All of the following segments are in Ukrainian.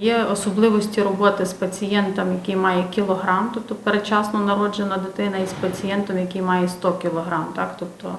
Є особливості роботи з пацієнтом, який має кілограм, тобто передчасно народжена дитина, і з пацієнтом, який має 100 кілограм, так, тобто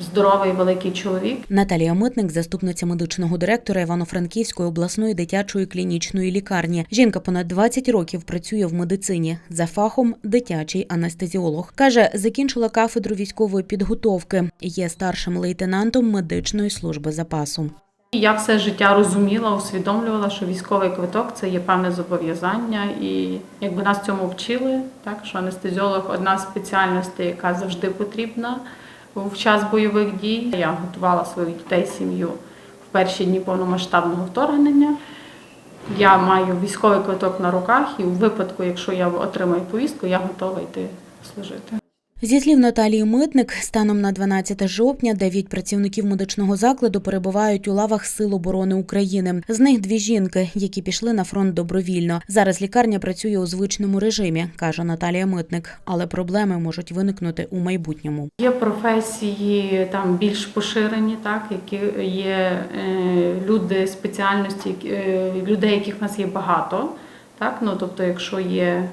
здоровий великий чоловік. Наталія Митник, заступниця медичного директора Івано-Франківської обласної дитячої клінічної лікарні. Жінка понад 20 років працює в медицині за фахом дитячий анестезіолог. каже, закінчила кафедру військової підготовки. Є старшим лейтенантом медичної служби запасу. Я все життя розуміла, усвідомлювала, що військовий квиток це є певне зобов'язання, і якби нас цьому вчили, так що анестезіолог одна з спеціальностей, яка завжди потрібна в час бойових дій. Я готувала своїх дітей, сім'ю в перші дні повномасштабного вторгнення. Я маю військовий квиток на руках, і у випадку, якщо я отримаю повістку, я готова йти служити. Зі слів Наталії Митник, станом на 12 жовтня дев'ять працівників медичного закладу перебувають у лавах Сил оборони України. З них дві жінки, які пішли на фронт добровільно. Зараз лікарня працює у звичному режимі, каже Наталія Митник, але проблеми можуть виникнути у майбутньому. Є професії там більш поширені, так які є е, люди спеціальності, е, людей, яких в нас є багато. Так, ну тобто, якщо є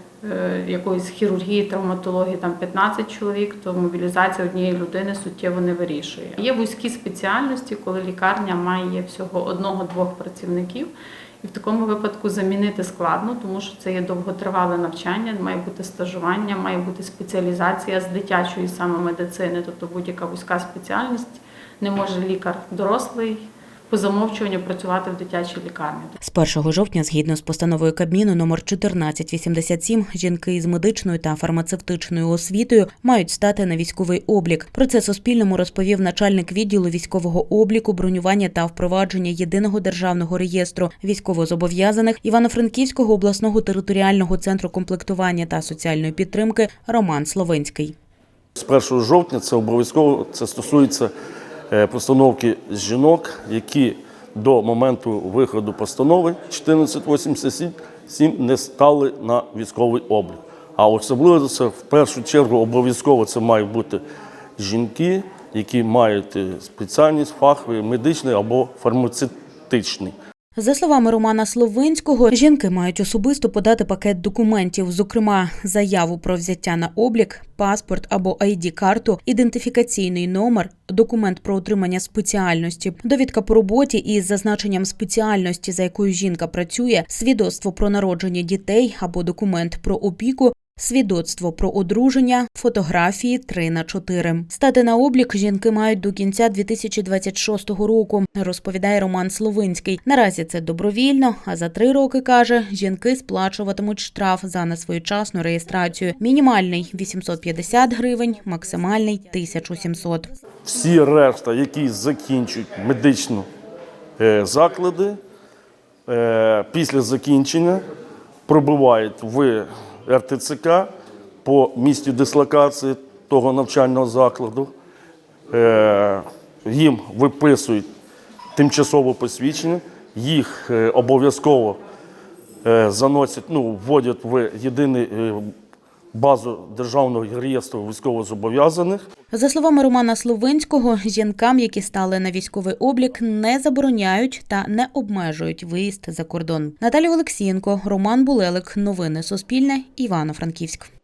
якоїсь хірургії, травматології там 15 чоловік, то мобілізація однієї людини суттєво не вирішує. Є вузькі спеціальності, коли лікарня має всього одного-двох працівників. І в такому випадку замінити складно, тому що це є довготривале навчання, має бути стажування, має бути спеціалізація з дитячої саме медицини, тобто будь-яка вузька спеціальність не може лікар дорослий по замовчуванню працювати в дитячій лікарні. З 1 жовтня, згідно з постановою Кабміну номер 1487, жінки із медичною та фармацевтичною освітою мають стати на військовий облік. Про це Суспільному розповів начальник відділу військового обліку, бронювання та впровадження єдиного державного реєстру військовозобов'язаних Івано-Франківського обласного територіального центру комплектування та соціальної підтримки Роман Словинський. З 1 жовтня це обов'язково це стосується е, постановки жінок, які до моменту виходу постанови 1487 не стали на військовий облік. А особливо це в першу чергу обов'язково це мають бути жінки, які мають е, спеціальність фахові, медичний або фармацевтичний. За словами Романа Словинського, жінки мають особисто подати пакет документів, зокрема заяву про взяття на облік, паспорт або id карту ідентифікаційний номер, документ про отримання спеціальності, довідка по роботі із зазначенням спеціальності, за якою жінка працює, свідоцтво про народження дітей або документ про опіку. Свідоцтво про одруження, фотографії 3 на 4. Стати на облік жінки мають до кінця 2026 року, розповідає Роман Словинський. Наразі це добровільно, а за три роки каже, жінки сплачуватимуть штраф за несвоєчасну реєстрацію. Мінімальний 850 гривень, максимальний 1700. всі решта, які закінчують медичні е, заклади, е, після закінчення пробувають в РТЦК по місті дислокації того навчального закладу. Е, Їм виписують тимчасове посвідчення, їх е, обов'язково е, заносять, ну, вводять в єдиний базу державного реєстру військовозобов'язаних. За словами Романа Словинського, жінкам, які стали на військовий облік, не забороняють та не обмежують виїзд за кордон. Наталія Олексієнко, Роман Булелик. Новини Суспільне. Івано-Франківськ.